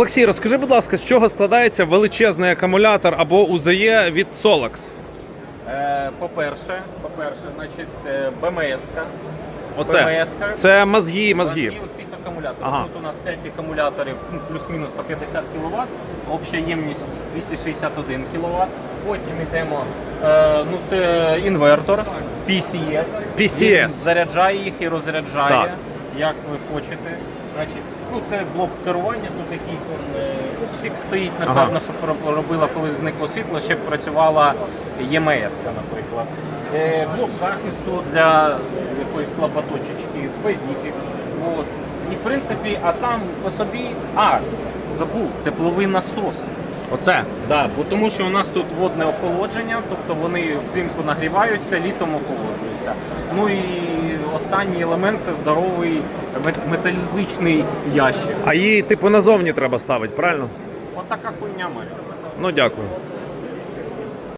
Олексій, розкажи, будь ласка, з чого складається величезний акумулятор або УЗЄ від Solax? Е, По-перше, по-перше, значить, е, БМС-ка. Оце. БМС-ка. Це мозги, мозги. Мозги оцих акумуляторів. Ага. Тут у нас 5 акумуляторів, ну, плюс-мінус по 50 кВт, обща ємність 261 кВт. Потім йдемо, е, ну це інвертор, PCS. PCS. Він заряджає їх і розряджає, Так. як ви хочете. Значить, ну це блок керування, тут якийсь е, псік стоїть, напевно, Ага. що робила, коли зникло світло, ще б працювала ЄМС, наприклад. Е, блок захисту для якоїсь слаботочечки, безіпік. І в принципі, а сам по собі, а, забув, тепловий насос. Оце. Да, бо тому що у нас тут водне охолодження, тобто вони взимку нагріваються, літом охолоджуються. Ну і останній елемент це здоровий мет- металічний ящик. А її, типу, назовні треба ставити, правильно? От хуйня має. Ну, дякую.